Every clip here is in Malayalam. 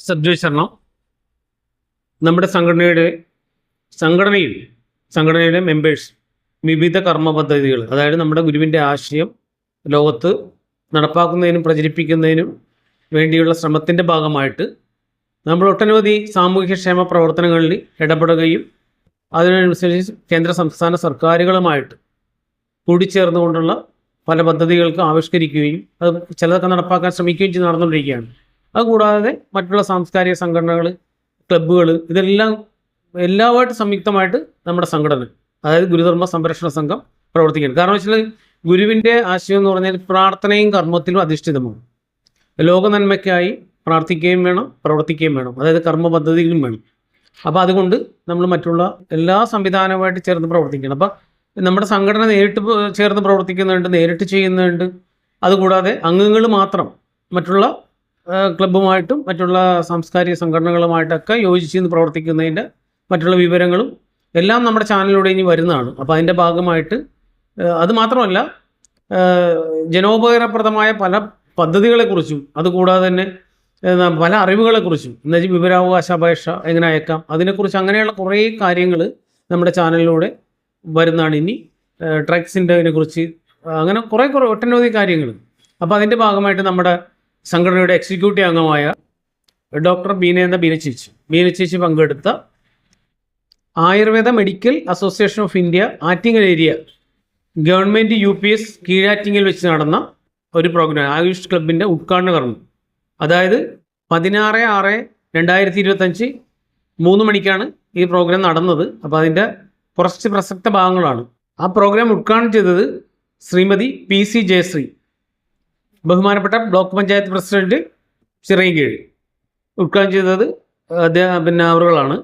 സദ്വശരണം നമ്മുടെ സംഘടനയുടെ സംഘടനയിൽ സംഘടനയുടെ മെമ്പേഴ്സ് വിവിധ കർമ്മ പദ്ധതികൾ അതായത് നമ്മുടെ ഗുരുവിന്റെ ആശയം ലോകത്ത് നടപ്പാക്കുന്നതിനും പ്രചരിപ്പിക്കുന്നതിനും വേണ്ടിയുള്ള ശ്രമത്തിന്റെ ഭാഗമായിട്ട് നമ്മൾ ഒട്ടനവധി സാമൂഹ്യക്ഷേമ പ്രവർത്തനങ്ങളിൽ ഇടപെടുകയും അതിനനുസരിച്ച് കേന്ദ്ര സംസ്ഥാന സർക്കാരുകളുമായിട്ട് കൂടിച്ചേർന്നുകൊണ്ടുള്ള പല പദ്ധതികൾക്ക് ആവിഷ്കരിക്കുകയും അത് ചിലതൊക്കെ നടപ്പാക്കാൻ ശ്രമിക്കുകയും ചെയ്ത് നടന്നുകൊണ്ടിരിക്കുകയാണ്. അതുകൂടാതെ മറ്റുള്ള സാംസ്കാരിക സംഘടനകൾ ക്ലബ്ബുകൾ ഇതെല്ലാം എല്ലാമായിട്ട് സംയുക്തമായിട്ട് നമ്മുടെ സംഘടന അതായത് ഗുരുധർമ്മ സംരക്ഷണ സംഘം പ്രവർത്തിക്കുന്നത് കാരണം വെച്ചാൽ ഗുരുവിന്റെ ആശയം എന്ന് പറഞ്ഞാൽ പ്രാർത്ഥനയും കർമ്മത്തിലും അധിഷ്ഠിതമാണ്. ലോക നന്മയ്ക്കായി പ്രാർത്ഥിക്കുകയും വേണം പ്രവർത്തിക്കുകയും വേണം. അതായത് കർമ്മ പദ്ധതികളും വേണം. അപ്പോൾ അതുകൊണ്ട് നമ്മൾ മറ്റുള്ള എല്ലാ സംവിധാനവുമായിട്ട് ചേർന്ന് പ്രവർത്തിക്കണം. അപ്പോൾ നമ്മുടെ സംഘടന നേരിട്ട് ചേർന്ന് പ്രവർത്തിക്കുന്നുണ്ട് നേരിട്ട് ചെയ്യുന്നുണ്ട്. അതുകൂടാതെ അംഗങ്ങൾ മാത്രം മറ്റുള്ള ക്ലബ്ബുമായിട്ടും മറ്റുള്ള സാംസ്കാരിക സംഘടനകളുമായിട്ടൊക്കെ യോജിച്ച് നിന്ന് പ്രവർത്തിക്കുന്നതിന്റെ മറ്റുള്ള വിവരങ്ങളും എല്ലാം നമ്മുടെ ചാനലിലൂടെ ഇനി വരുന്നതാണ്. അപ്പോൾ അതിന്റെ ഭാഗമായിട്ട് അത് മാത്രമല്ല ജനോപകാരപ്രദമായ പല പദ്ധതികളെക്കുറിച്ചും അതുകൂടാതെ തന്നെ പല അറിവുകളെക്കുറിച്ചും എന്നുവെച്ചാൽ വിവരാവകാശ അപേക്ഷ എങ്ങനെ അയക്കാം അതിനെക്കുറിച്ച് അങ്ങനെയുള്ള കുറേ കാര്യങ്ങൾ നമ്മുടെ ചാനലിലൂടെ വരുന്നതാണ്. ഇനി ട്രക്സിന്റെ അതിനെക്കുറിച്ച് അങ്ങനെ കുറേ കുറേ ഒട്ടനവധി കാര്യങ്ങൾ അപ്പോൾ അതിന്റെ ഭാഗമായിട്ട് നമ്മുടെ സംഘടനയുടെ എക്സിക്യൂട്ടീവ് അംഗമായ ഡോക്ടർ ബീനേന്ദ്ര ബീനച്ചേച്ചി. ബീനച്ചേച്ചി പങ്കെടുത്ത Ayurveda medical association of India Attingal area government U P S കീഴാറ്റിങ്ങിൽ വെച്ച് നടന്ന ഒരു പ്രോഗ്രാം ആയുഷ് ക്ലബിന്റെ ഉദ്ഘാടന കർമ്മം. അതായത് പതിനാറ് ആറ് രണ്ടായിരത്തി ഇരുപത്തഞ്ച് മൂന്ന് മണിക്കാണ് ഈ പ്രോഗ്രാം നടന്നത്. അപ്പോൾ അതിന്റെ കുറച്ച് പ്രസക്ത ഭാഗങ്ങളാണ്. ആ പ്രോഗ്രാം ഉദ്ഘാടനം ചെയ്തത് ശ്രീമതി പി സി ജയശ്രീ. ബഹുമാനപ്പെട്ട ബ്ലോക്ക് പഞ്ചായത്ത് പ്രസിഡന്റ് ചിറയിൻകീഴ്. ഉദ്ഘാടനം ചെയ്തത് അദ്ദേഹം പിന്നെ അവറുകളാണ്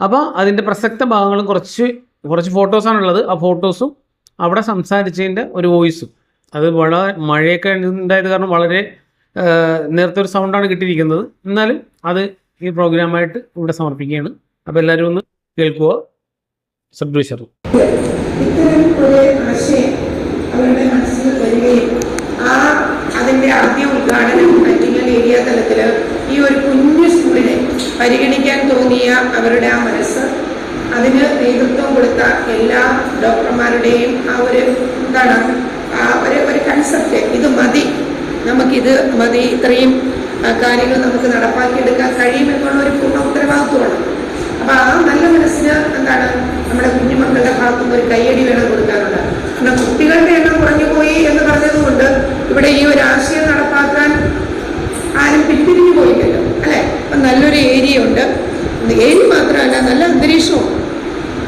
അപ്പോൾ അതിന്റെ പ്രസക്ത ഭാഗങ്ങളും കുറച്ച് കുറച്ച് ഫോട്ടോസാണുള്ളത് ആ ഫോട്ടോസും അവിടെ സംസാരിച്ചതിന്റെ ഒരു വോയിസും അത് വളരെ മഴയൊക്കെ ഉണ്ടായത് കാരണം വളരെ നേരത്തെ ഒരു സൗണ്ടാണ് കിട്ടിയിരിക്കുന്നത്. എന്നാലും അത് ഈ പ്രോഗ്രാമായിട്ട് ഇവിടെ സമർപ്പിക്കുകയാണ്. അപ്പോൾ എല്ലാവരും ഒന്ന് കേൾക്കുക. ശ്രദ്ധിച്ചു ഇത്തരം ഒരു ആശയം അവരുടെ മനസ്സിൽ വരികയും ആ അതിന്റെ ആദ്യ ഉദ്ഘാടനം ആറ്റിങ്ങൽ ഏരിയ തലത്തിൽ ഈ ഒരു കുഞ്ഞു സ്കൂളിനെ പരിഗണിക്കാൻ തോന്നിയ അവരുടെ ആ മനസ്സ് അതിന് നേതൃത്വം കൊടുത്ത എല്ലാ ഡോക്ടർമാരുടെയും ആ ഒരു എന്താണ് ആ ഒരു ഒരു കൺസെപ്റ്റ് ഇത് മതി നമുക്കിത് മതി ഇത്രയും കാര്യങ്ങൾ നമുക്ക് നടപ്പാക്കിയെടുക്കാൻ കഴിയുമെന്നുള്ള ഒരു പൂർണ ഉത്തരവാദിത്വമാണ്. അപ്പൊ ആ നല്ല മനസ്സിന് എന്താണ് നമ്മുടെ കുഞ്ഞുമക്കളുടെ ഭാഗത്തുനിന്ന് ഒരു കയ്യടി വേണം കാരണം കുട്ടികളുടെ എണ്ണം കുറഞ്ഞു പോയി എന്ന് പറഞ്ഞതുകൊണ്ട് ഇവിടെ ഈ ഒരു ആശയം നടപ്പാക്കാൻ ആരും പിന്തിരിഞ്ഞു പോയില്ലല്ലോ അല്ലെ? അപ്പൊ നല്ലൊരു ഏരിയ ഉണ്ട്. ഏരി മാത്രമല്ല നല്ല അന്തരീക്ഷവും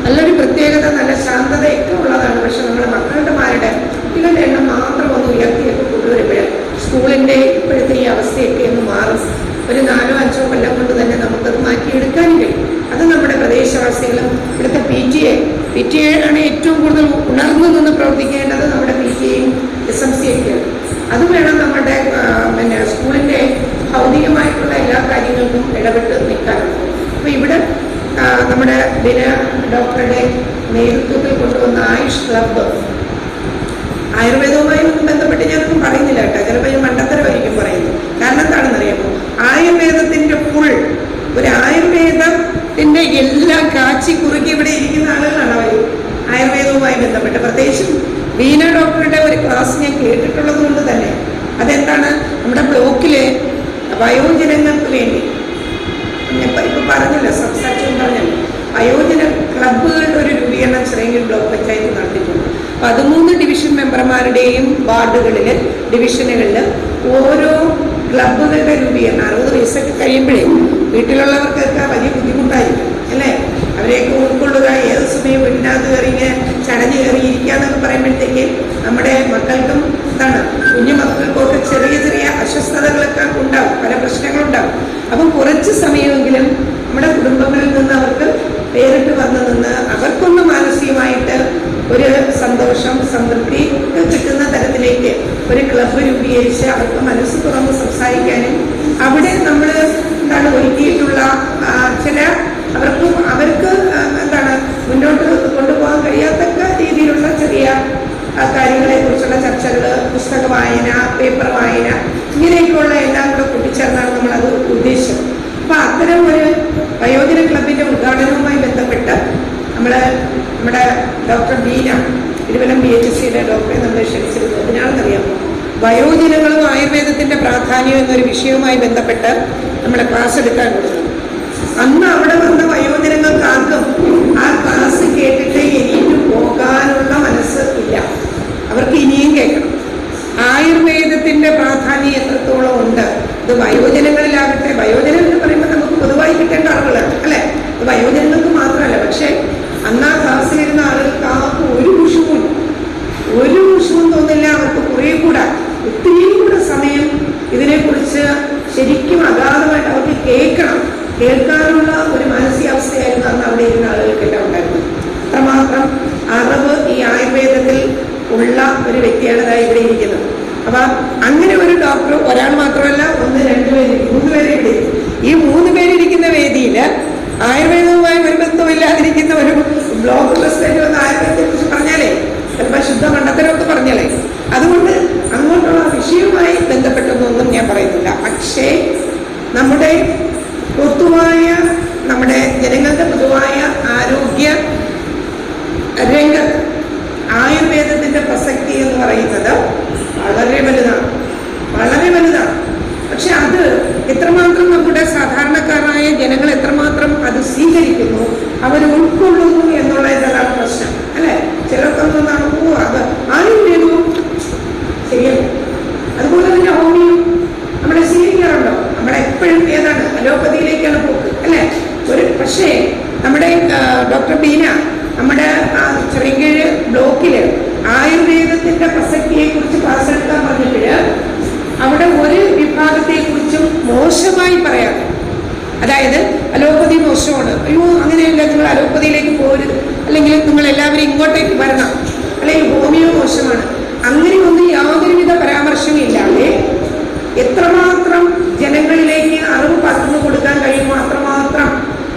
നല്ലൊരു പ്രത്യേകത നല്ല ശാന്തതയൊക്കെ ഉള്ളതാണ് പക്ഷെ നമ്മുടെ മക്കളുടെ മാരുടെ കുട്ടികളുടെ എണ്ണം മാത്രം ഒന്ന് ഉയർത്തിയൊക്കെ കൊണ്ടുവരുമ്പോൾ സ്കൂളിന്റെ ഇപ്പോഴത്തെ ഈ അവസ്ഥയൊക്കെ ഒന്ന് മാറും ഒരു നാലോ അഞ്ചോ കൊല്ലം കൊണ്ട് തന്നെ നമുക്കത് മാറ്റിയെടുക്കാനും കഴിയും അത് നമ്മുടെ പ്രദേശവാസികളും ഇവിടുത്തെ P T A P T A ആണ് ഏറ്റവും കൂടുതൽ ഉണർന്നു നിന്ന് പ്രവർത്തിക്കേണ്ടത് നമ്മുടെ പി ടി എയും എസ് എം സി ഒക്കെയാണ് അത് വേണം നമ്മുടെ ആ, പിന്നെ സ്കൂളിന്റെ ഭൗതികമായിട്ടുള്ള എല്ലാ കാര്യങ്ങൾക്കും ഇടപെട്ട് നിൽക്കാറുണ്ട് അപ്പോൾ ഇവിടെ ആ, നമ്മുടെ ദിന ഡോക്ടറുടെ നേതൃത്വത്തിൽ കൊണ്ടുവന്ന ആയുഷ് ക്ലബ്ബ് ആയുർവേദവുമായി ഒന്നും ബന്ധപ്പെട്ട് ഞാനൊന്നും പറയുന്നില്ല കേട്ടോ ചിലപ്പോൾ ഞാൻ മണ്ടത്തരമായിരിക്കും പറയുന്നത് കാരണം എന്താണെന്നറിയാമോ ആയുർവേദത്തിന്റെ ഫുൾ ഒരു ആയുർവേദത്തിന്റെ എല്ലാം കാച്ചി കുറുക്കി ഇവിടെ ഇരിക്കുന്ന ആളുകളാണ് അവർ. ആയുർവേദവുമായി ബന്ധപ്പെട്ട് പ്രത്യേകിച്ചും വീണ ഡോക്ടറുടെ ഒരു ക്ലാസ് ഞാൻ കേട്ടിട്ടുള്ളത് കൊണ്ട് തന്നെ അതെന്താണ് നമ്മുടെ ബ്ലോക്കിലെ വയോജനങ്ങൾക്ക് വേണ്ടി. ഞാൻ ഇപ്പം പറഞ്ഞല്ലോ സംസാരിച്ചു പറഞ്ഞല്ലോ. വയോജന ക്ലബ്ബുകളുടെ ഒരു രൂപീകരണം ചെറിയ ബ്ലോക്ക് പഞ്ചായത്ത് നടത്തിയിട്ടുണ്ട്. പതിമൂന്ന് ഡിവിഷൻ മെമ്പർമാരുടെയും വാർഡുകളിൽ ഡിവിഷനുകളിൽ ഓരോ ക്ലബ്ബുകളുടെ രൂപീകരണം അറുപത് വയസ്സൊക്കെ കഴിയുമ്പോഴേ വീട്ടിലുള്ളവർക്കൊക്കെ വലിയ ബുദ്ധിമുട്ടായിരിക്കും. അവരെയൊക്കെ ഉൾക്കൊള്ളുക. ഏത് സമയം വീടിനകത്ത് കയറി ചടഞ്ഞ് കയറി എന്നൊക്കെ പറയുമ്പോഴത്തേക്ക് നമ്മുടെ മക്കൾക്കും എന്താണ് കുഞ്ഞു മക്കൾക്കൊക്കെ ചെറിയ ചെറിയ അസ്വസ്ഥതകളൊക്കെ ഉണ്ടാവും. പല പ്രശ്നങ്ങളുണ്ടാവും. അപ്പം കുറച്ച് സമയമെങ്കിലും നമ്മുടെ കുടുംബങ്ങളിൽ നിന്ന് അവർക്ക് പേരിട്ട് വന്നു നിന്ന് അവർക്കൊന്ന് മാനസികമായിട്ട് ഒരു സന്തോഷം സംതൃപ്തി ഒക്കെ കിട്ടുന്ന തരത്തിലേക്ക് ഒരു ക്ലബ്ബ് രൂപീകരിച്ച് അവർക്ക് മനസ്സ് തുറന്ന് സംസാരിക്കാനും അവിടെ നമ്മൾ എന്താണ് ഒരുക്കിയിട്ടുള്ള ആ, ചില അവർക്ക് അവർക്ക് ആ, എന്താണ് മുന്നോട്ട് കൊണ്ടുപോകാൻ കഴിയാത്തക്ക രീതിയിലുള്ള ചെറിയ ആ, കാര്യങ്ങളെക്കുറിച്ചുള്ള ചർച്ചകൾ പുസ്തക വായന പേപ്പർ വായന ഇങ്ങനെയൊക്കെയുള്ള എല്ലാം കൂടെ കൂട്ടിച്ചേർന്നാണ് നമ്മളത് ഉദ്ദേശിച്ചത് ഡോക്ടർ ബീന ഇരുവലം ബി എച്ച് സിയുടെ ഡോക്ടറെ നമ്മൾ ക്ഷണിച്ചിരുന്നു അതിനാണെന്നറിയാമോ വയോജനങ്ങളും ആയുർവേദത്തിന്റെ പ്രാധാന്യം എന്നൊരു വിഷയവുമായി ബന്ധപ്പെട്ട് നമ്മളെ ക്ലാസ് എടുക്കാൻ കൊടുത്തു. അന്ന് അവിടെ വന്ന വയോജനങ്ങൾക്ക് ആർക്കും ആ ക്ലാസ് കേട്ടിട്ട് ഇനിയും പോകാനുള്ള മനസ്സ് ഇല്ല. അവർക്ക് ഇനിയും കേൾക്കണം. ആയുർവേദത്തിന്റെ പ്രാധാന്യം എത്രത്തോളം ഉണ്ട്? ഇത് വയോജനങ്ങളിലാകട്ടെ വയോജനം എന്ന് പറയുമ്പോൾ നമുക്ക് പൊതുവായി കിട്ടേണ്ട അറിവുകളാണ് അല്ലെ? ഇത് വയോജനങ്ങൾക്ക് മാത്രമല്ല പക്ഷേ അന്ന് ആ ക്ലാസ്സിലിരുന്ന ആളുകൾക്ക് ആർക്കും ഒരു വിഷുവും ഒരു വിഷുവും തോന്നില്ല അവർക്ക് കുറേ കൂടെ ഒത്തിരിയും കൂടെ സമയം ഇതിനെക്കുറിച്ച് ശരിക്കും അഗാധമായിട്ട് അവർക്ക് കേൾക്കണം കേൾക്കാനുള്ള ഒരു മാനസികാവസ്ഥയായിരുന്നു അന്ന് അവിടെ ഇരുന്ന ആളുകൾക്കെല്ലാം ഉണ്ടായിരുന്നത് അത്രമാത്രം അറിവ് ഈ ആയുർവേദത്തിൽ ഉള്ള ഒരു വ്യക്തിയാണ് ഇതാ ഇവിടെ ഇരിക്കുന്നത് അപ്പൊ അങ്ങനെ ഒരു ഡോക്ടർ ഒരാൾ മാത്രമല്ല ഒന്ന് രണ്ടുപേര് മൂന്ന് പേര് ഇവിടെ ഇരിക്കും. ഈ മൂന്ന് പേരിരിക്കുന്ന വേദിയിൽ ആയുർവേദവുമായി ഒരു ബന്ധമില്ലാതിരിക്കുന്ന ഒരു ബ്ലോക്ക് പ്രസിഡന്റ് വന്ന് ആയുർവേദത്തെ കുറിച്ച് പറഞ്ഞാലേ ചിലപ്പോൾ ശുദ്ധ മണ്ടത്തരമൊക്കെ പറഞ്ഞാലേ അതുകൊണ്ട് അങ്ങോട്ടുള്ള വിഷയവുമായി ബന്ധപ്പെട്ടതൊന്നും ഞാൻ പറയുന്നില്ല പക്ഷേ നമ്മുടെ പൊതുവായ നമ്മുടെ ജനങ്ങളുടെ പൊതുവായ ആരോഗ്യ രംഗത്ത് ആയുർവേദത്തിന്റെ പ്രസക്തി എന്ന് പറയുന്നത് വളരെ വലുതാണ്. വളരെ വലുതാണ്. പക്ഷെ അത് എത്രമാത്രം നമ്മുടെ സാധാരണക്കാരായ ജനങ്ങൾ എത്രമാത്രം അത് സ്വീകരിക്കുന്നു അവർ ഉൾക്കൊള്ളുന്നു എന്നുള്ളതാണ് പ്രശ്നം. അല്ലെ? ചിലർക്കൊന്നും നടക്കുമോ അത് ആയുർവേദവും ശരിയല്ല. അതുപോലെ തന്നെ ഹോമിയോ നമ്മളെ സ്വീകരിക്കാറുണ്ടോ നമ്മളെപ്പോഴും ഏതാണ്? അലോപ്പതിയിലേക്കാണ് പോക്ക് അല്ലേ? ഒരു പക്ഷേ നമ്മുടെ ഡോക്ടർ ബീന നമ്മുടെ ആ, ചെറിയകീഴ് ബ്ലോക്കിൽ ആയുർവേദത്തിന്റെ പ്രസക്തിയെ കുറിച്ച് ക്ലാസ് എടുക്കാൻ പറഞ്ഞപ്പോഴ് അവിടെ ഒരു വിഭാഗത്തെ കുറിച്ചും മോശമായി പറയാതെ അതായത് അലോപ്പതി മോശമാണ് അയ്യോ അങ്ങനെയല്ല നിങ്ങൾ അലോപ്പതിയിലേക്ക് പോരുത് അല്ലെങ്കിൽ നിങ്ങൾ എല്ലാവരും ഇങ്ങോട്ടേക്ക് വരണം അല്ലെങ്കിൽ ഹോമിയോ മോശമാണ് അങ്ങനെയൊന്നും യാതൊരുവിധ പരാമർശവും ഇല്ലാതെ എത്രമാത്രം ജനങ്ങളിലേക്ക് അറിവ് പകർന്നു കൊടുക്കാൻ കഴിയുമോ അത്രമാത്രം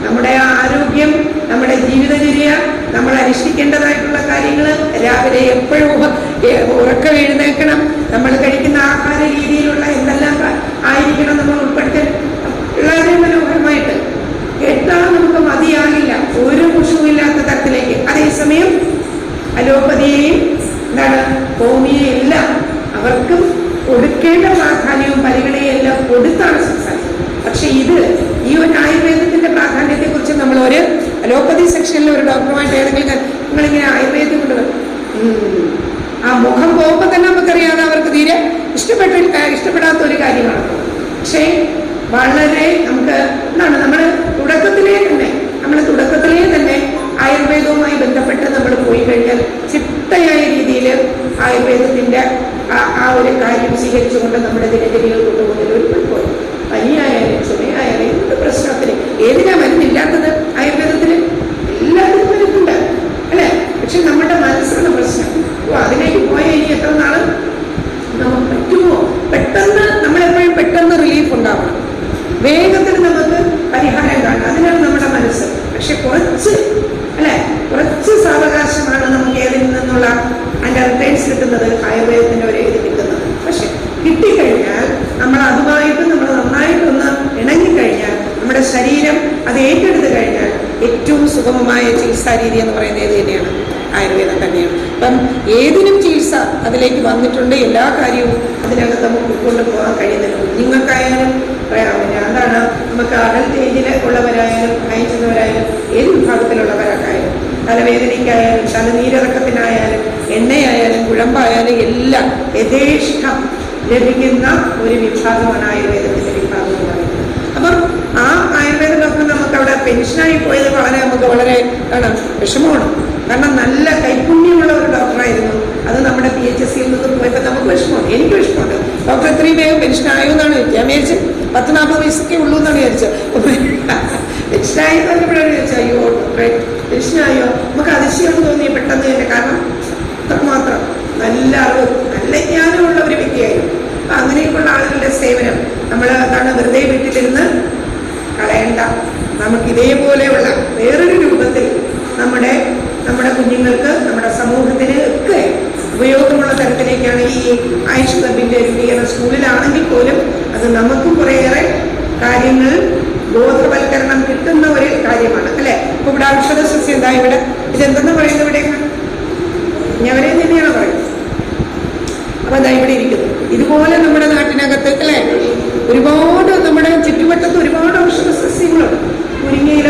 നമ്മുടെ ആരോഗ്യം നമ്മുടെ ജീവിതചര്യ നമ്മൾ അനുഷ്ഠിക്കേണ്ടതായിട്ടുള്ള കാര്യങ്ങൾ രാവിലെ എപ്പോഴും ഉ- ഏ- ഉറക്കം എഴുന്നേൽക്കണം നമ്മൾ കഴിക്കുന്ന ആഹാര രീതിയിലുള്ള എന്തെല്ലാം ക- ആയിരിക്കണം നമ്മൾ ഉൾപ്പെടുത്തി വളരെ മനോഹരമായിട്ട് കേട്ടാൽ നമുക്ക് മതിയാകില്ല ഒരു കുഷുമില്ലാത്ത തരത്തിലേക്ക് അതേസമയം അലോപ്പതിയെയും എന്താണ് ഹോമിയെയും എല്ലാം അവർക്കും കൊടുക്കേണ്ട പ്രാധാന്യവും പരിഗണനയും എല്ലാം കൊടുത്താണ് സംസാരിച്ചത് പക്ഷെ ഇത് ഈ ഒരു ആയുർവേദത്തിന്റെ പ്രാധാന്യത്തെ കുറിച്ച് നമ്മൾ ഒരു അലോപ്പതി സെക്ഷനിൽ ഒരു ഡോക്ടറുമായിട്ട് ഏതെങ്കിലും നിങ്ങളിങ്ങനെ ആയുർവേദം കൊണ്ട് ആ മുഖം പോകുമ്പോൾ തന്നെ നമുക്കറിയാതെ അവർക്ക് തീരെ ഇഷ്ടപ്പെട്ട ഇഷ്ടപ്പെടാത്ത ഒരു കാര്യമാണ് പക്ഷേ വളരെ നമുക്ക് എന്താണ് നമ്മൾ തുടക്കത്തിലേ തന്നെ നമ്മൾ തുടക്കത്തിലേ തന്നെ ആയുർവേദവുമായി ബന്ധപ്പെട്ട് നമ്മൾ പോയി കഴിഞ്ഞാൽ ചിട്ടയായ രീതിയിൽ ആയുർവേദത്തിന്റെ ആ ഒരു കാര്യം സ്വീകരിച്ചുകൊണ്ട് നമ്മുടെ ദിനചര്യകൾ കൊണ്ടുപോകുന്നതിൽ ഒരു കുഴപ്പമില്ല. പനിയായാലും ചുമയായാലും എന്ത് പ്രശ്നത്തിന് ഏതിനാ മരുന്നില്ലാത്തത് ആയുർവേദത്തിന് എല്ലാത്തിനും മരുന്നുണ്ട് അല്ലേ? പക്ഷെ നമ്മുടെ മനസ്സാണ് പ്രശ്നം. ഓ അതിലേക്ക് പോയ ഇനി എത്ര നാൾ നമുക്ക് പറ്റുമോ? പെട്ടെന്ന് നമ്മളെപ്പോഴും പെട്ടെന്ന് റിലീഫ് ഉണ്ടാവണം. വേഗത്തിൽ നമുക്ക് പരിഹാരം കാണാം. അതിനാണ് നമ്മുടെ മനസ്സ്. പക്ഷെ കുറച്ച് അല്ലെ കുറച്ച് സാവകാശമാണ് നമുക്ക് ഏതിൽ നിന്നുള്ള അതിന്റെ റിട്ടേൺസ് കിട്ടുന്നത് ആയുർവേദത്തിന്റെ ഒരു ഇത് കിട്ടുന്നത്. പക്ഷെ കിട്ടിക്കഴിഞ്ഞാൽ നമ്മൾ അതുമായിട്ട് നമ്മൾ നന്നായിട്ടൊന്ന് ഇണങ്ങിക്കഴിഞ്ഞാൽ നമ്മുടെ ശരീരം അത് ഏറ്റെടുത്ത് കഴിഞ്ഞാൽ ഏറ്റവും സുഗമമായ ചികിത്സാ രീതി എന്ന് പറയുന്നത് ഏത് തന്നെയാണ്? ആയുർവേദം തന്നെയാണ്. അപ്പം ഏതിനും ചികിത്സ അതിലേക്ക് വന്നിട്ടുണ്ട്. എല്ലാ കാര്യവും അതിനകത്ത് നമുക്ക് ഉൾക്കൊണ്ട് പോകാൻ കഴിയുന്നില്ല. കുഞ്ഞുങ്ങൾക്കായാലും എന്താണ് നമുക്ക് അഡൽട്ട് ഏജിൽ ഉള്ളവരായാലും അയച്ചുന്നവരായാലും ഏത് വിഭാഗത്തിലുള്ളവരൊക്കെയായാലും തലവേദനയ്ക്കായാലും തലനീരിറക്കത്തിനായാലും എണ്ണയായാലും കുഴമ്പായാലും എല്ലാം യഥേഷ്ടം ലഭിക്കുന്ന ഒരു വിഭാഗമാണ് ആയുർവേദത്തിന്റെ വിഭാഗം എന്ന് പറയുന്നത്. അപ്പം ആ ആയുർവേദ ഡോക്ടർ നമുക്ക് അവിടെ പെൻഷനായി പോയത് വളരെ നമുക്ക് വളരെ ആണ് വിഷമമാണ്. കാരണം നല്ല കൈപുണ്യമുള്ള ഒരു ഡോക്ടറായിരുന്നു. അത് നമ്മുടെ പി എച്ച് എസ് സിയിൽ നിന്ന് പോയപ്പോൾ നമുക്ക് വിഷമമാണ് എനിക്ക് വിഷമമുണ്ട്. ഡോക്ടർ എത്രയും വേഗം പെൻഷൻ ആയോ എന്നാണ് ഞാൻ വിചാരിച്ചത് പത്ത് നാൽപ്പത് വയസ്സൊക്കെ ഉള്ളൂ എന്നാണ് വിചാരിച്ചത്. പെൻഷനായി പറഞ്ഞപ്പോഴാണ് വിചാരിച്ചത് അയ്യോ ഡോക്ടറെ പെൻഷനായോ നമുക്ക് അതിശയം തോന്നി പെട്ടെന്ന് തന്നെ. കാരണം അത്രമാത്രം നല്ല അറിവ് നല്ല ജ്ഞാനമുള്ള ഒരു വ്യക്തിയായിരുന്നു. അപ്പൊ അങ്ങനെയൊക്കെയുള്ള ആളുകളുടെ സേവനം നമ്മൾ എന്താണ് വെറുതെ വീട്ടിലിരുന്ന് കളയണ്ട. നമുക്ക് ഇതേപോലെയുള്ള വേറൊരു രൂപത്തിൽ നമ്മുടെ നമ്മുടെ കുഞ്ഞുങ്ങൾക്ക് നമ്മുടെ സമൂഹത്തിന് ഒക്കെ ഉപയോഗമുള്ള തരത്തിലേക്കാണ് ഈ ആയുഷ് ക്ലബിന്റെ രൂപീകരണം. സ്കൂളിലാണെങ്കിൽ പോലും അത് നമുക്കും കുറേയേറെ കാര്യങ്ങൾ ബോധവൽക്കരണം കിട്ടുന്ന ഒരു കാര്യമാണ് അല്ലെ? ഇപ്പൊ ഇവിടെ ഔഷധ സസ്യം എന്താ ഇവിടെ. ഇതെന്തെന്ന് പറയുന്നത് ഇവിടെ? ഞവരെ തന്നെയാണ് പറയുന്നത്. അപ്പൊ അതാ ഇവിടെ ഇരിക്കുന്നു. ഇതുപോലെ നമ്മുടെ നാട്ടിനകത്ത് അല്ലെ? ഒരുപാട് നമ്മുടെ ചുറ്റുവട്ടത്ത് ഒരുപാട് ഔഷധ സസ്യങ്ങളുണ്ട് മുരിങ്ങയില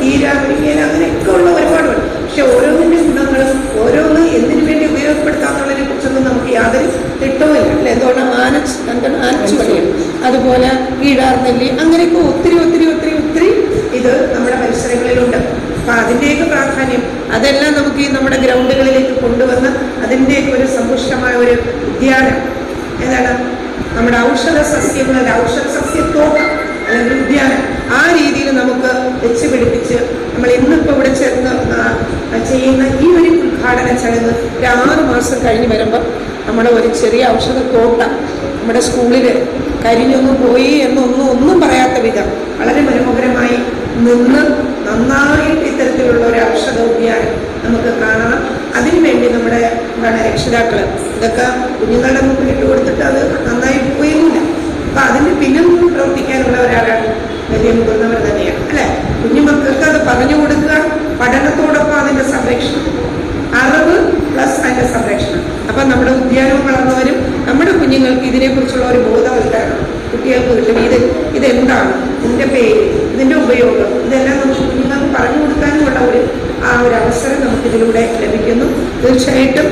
തീര മുരിങ്ങയില അങ്ങനെയൊക്കെ ഉള്ള ഒരുപാടുണ്ട്. പക്ഷെ ഓരോന്നിന്റെ ഗുണങ്ങളും ഓരോന്ന് എന്തിനു വേണ്ടി ഉപയോഗപ്പെടുത്താന്നുള്ളതിനെ കുറിച്ചൊന്നും നമുക്ക് യാതൊരു തിട്ടവുമില്ല അല്ലെ എന്തുകൊണ്ട് ആനച്ച് എന്താണ് ആനച്ച് വഴിയാണ് അതുപോലെ കീഴാർനെല്ലി അങ്ങനെയൊക്കെ ഒത്തിരി ഒത്തിരി ഒത്തിരി ഒത്തിരി ഇത് നമ്മുടെ പരിസരങ്ങളിലുണ്ട്. അപ്പൊ അതിന്റെയൊക്കെ പ്രാധാന്യം അതെല്ലാം നമുക്ക് ഈ നമ്മുടെ ഗ്രൗണ്ടുകളിലേക്ക് കൊണ്ടുവന്ന് അതിന്റെ ഒരു സമ്പുഷ്ടമായ ഒരു ഉദ്യാനം. ഏതാണ്? നമ്മുടെ ഔഷധ സസ്യങ്ങളുടെ ഔഷധ സസ്യത്തോട്ടം അല്ലെങ്കിൽ ഉദ്യാനം ആ രീതിയിൽ നമുക്ക് വെച്ച് പിടിപ്പിച്ച് നമ്മൾ ഇന്നിപ്പോൾ ഇവിടെ ചേർന്ന് ചെയ്യുന്ന ഈ ഒരു ഉദ്ഘാടന ചടങ്ങ് ഒരു ആറ് മാസം കഴിഞ്ഞ് വരുമ്പോൾ നമ്മുടെ ഒരു ചെറിയ ഔഷധത്തോട്ടം നമ്മുടെ സ്കൂളിൽ കരിഞ്ഞൊന്നും പോയി എന്നൊന്നും ഒന്നും പറയാത്ത വിധം വളരെ മനോഹരമായി നിന്ന് നന്നായിട്ട് ഇത്തരത്തിലുള്ള ഒരു ഔഷധ ഉദ്യാനം നമുക്ക് കാണണം. അതിനുവേണ്ടി നമ്മുടെ എന്താണ് രക്ഷിതാക്കൾ ഇതൊക്കെ കുഞ്ഞുങ്ങളുടെ മുമ്പിൽ ഇട്ട് കൊടുത്തിട്ട് അത് നന്നായി പോയിരുന്നില്ല അപ്പൊ അതിന് പിന്നിൽ പ്രവർത്തിക്കാനുള്ള ഒരാളാണ് വലിയ മുതിർന്നവർ തന്നെയാണ് അല്ലെ കുഞ്ഞുമക്കൾക്ക് അത് പറഞ്ഞു കൊടുക്കുക പഠനത്തോടൊപ്പം അതിന്റെ സംരക്ഷണം അറിവ് പ്ലസ് അതിന്റെ സംരക്ഷണം അപ്പൊ നമ്മുടെ ഉദ്യാനവും വളർന്നവരും നമ്മുടെ കുഞ്ഞുങ്ങൾക്ക് ഇതിനെക്കുറിച്ചുള്ള ഒരു ബോധവൽക്കരണം കുട്ടികൾക്ക് കിട്ടും ഇത് ഇതെന്താണ് ഇതിന്റെ പേര് ഇതിന്റെ ഉപയോഗം ഇതെല്ലാം നമുക്ക് കുഞ്ഞുങ്ങൾക്ക് പറഞ്ഞു കൊടുക്കാനുമുള്ള ഒരു ആ ഒരു അവസരം നമുക്ക് ഇതിലൂടെ ലഭിക്കുന്നു തീർച്ചയായിട്ടും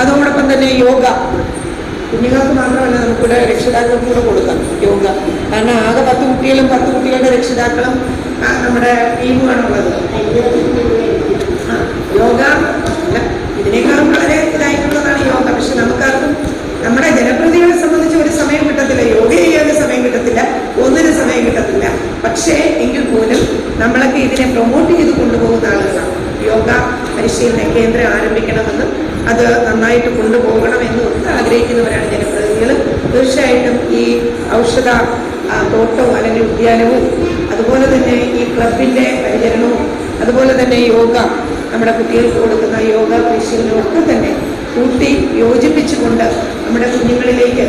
അതോടൊപ്പം തന്നെ യോഗ കുഞ്ഞുങ്ങൾക്ക് മാത്രമല്ല നമുക്കിവിടെ രക്ഷിതാക്കൾക്ക് കൂടെ കൊടുക്കാം യോഗ കാരണം ആകെ പത്ത് കുട്ടികളും പത്ത് കുട്ടികളുടെ രക്ഷിതാക്കളും ആ, നമ്മുടെ ടീമുമാണുള്ളത് ആ, യോഗ അല്ല ഇതിനേക്കാളും വളരെ ഇതായിട്ടുള്ളതാണ് യോഗ പക്ഷെ നമുക്കാർക്കും നമ്മുടെ ജനപ്രതികളെ സംബന്ധിച്ച് ഒരു സമയം കിട്ടത്തില്ല യോഗ ചെയ്യാൻ സമയം കിട്ടത്തില്ല ഒന്നിനും സമയം കിട്ടത്തില്ല പക്ഷേ എങ്കിൽ പോലും നമ്മളൊക്കെ ഇതിനെ പ്രൊമോട്ട് ചെയ്ത് കൊണ്ടുപോകുന്ന ആളുകളാണ് യോഗ പരിശീലന കേന്ദ്രം ആരംഭിക്കണമെന്നും അത് നന്നായിട്ട് കൊണ്ടുപോകണമെന്നും ഒക്കെ ആഗ്രഹിക്കുന്നവരാണ് ജനപ്രതിനിധികൾ തീർച്ചയായിട്ടും ഈ ഔഷധ ആ, തോട്ടവും അല്ലെങ്കിൽ ഉദ്യാനവും അതുപോലെ തന്നെ ഈ ക്ലബിന്റെ പരിചരണവും അതുപോലെ തന്നെ യോഗ നമ്മുടെ കുട്ടികൾക്ക് കൊടുക്കുന്ന യോഗ പരിശീലനവും ഒക്കെ തന്നെ കൂട്ടി യോജിപ്പിച്ചുകൊണ്ട് നമ്മുടെ കുഞ്ഞുങ്ങളിലേക്ക്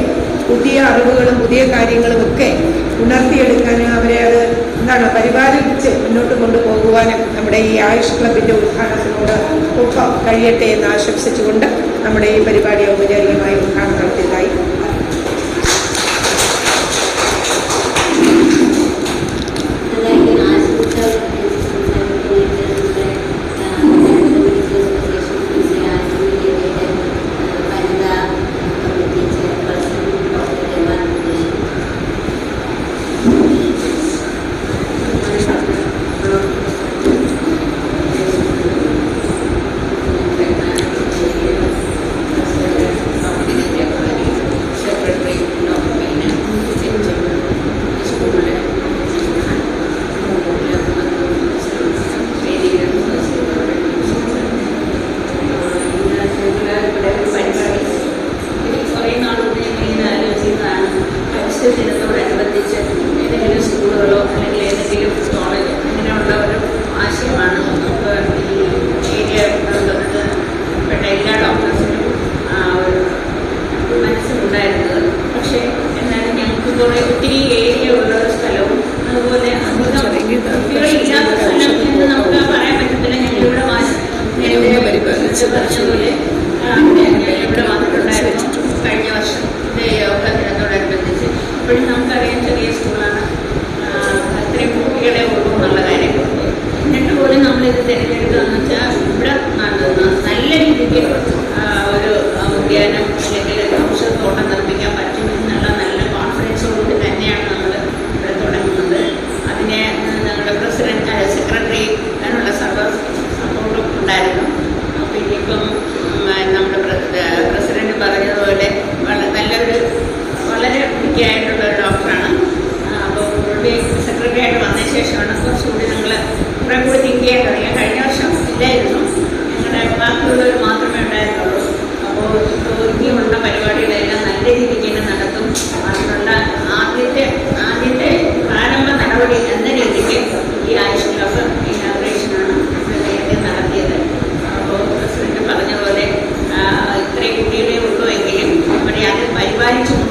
പുതിയ അറിവുകളും പുതിയ കാര്യങ്ങളും ഒക്കെ ഉണർത്തിയെടുക്കാനും അവരെ അത് എന്താണ് പരിപാലിച്ച് മുന്നോട്ട് കൊണ്ടുപോകുവാനും നമ്മുടെ ഈ ആയുഷ് ക്ലബിന്റെ ഉദ്ഘാടനത്തിനോട് ഒപ്പം കഴിയട്ടെ എന്ന് ആശംസിച്ചുകൊണ്ട് നമ്മുടെ ഈ പരിപാടി ഔപചാരികമായി ഉദ്ഘാടനം നടത്തിയതായി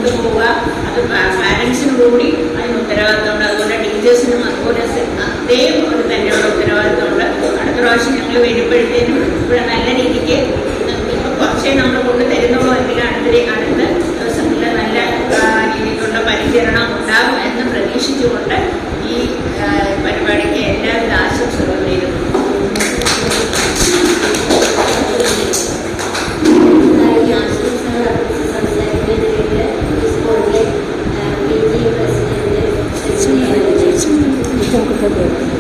കൊണ്ടുപോവുക അത് പാരൻസിനും കൂടി അതിന് ഉത്തരവാദിത്തമുണ്ട് അതുപോലെ ടീച്ചേഴ്സിനും അതുപോലെ അതേപോലെ തന്നെയുള്ള ഉത്തരവാദിത്തമുണ്ട് അടുത്ത പ്രാവശ്യം ഞങ്ങൾ വരുമ്പോഴത്തേനും ഇവിടെ നല്ല രീതിക്ക് ഇപ്പം കുറച്ചേ നമ്മൾ കൊണ്ട് തരുന്നുള്ളൂ എങ്കിലും അടുത്ത അടുത്ത ദിവസങ്ങളിൽ നല്ല രീതിക്കുള്ള പരിചരണം ഉണ്ടാകും എന്ന് പ്രതീക്ഷിച്ചുകൊണ്ട് ഈ ആ, ബഹുമാനപ്പെട്ട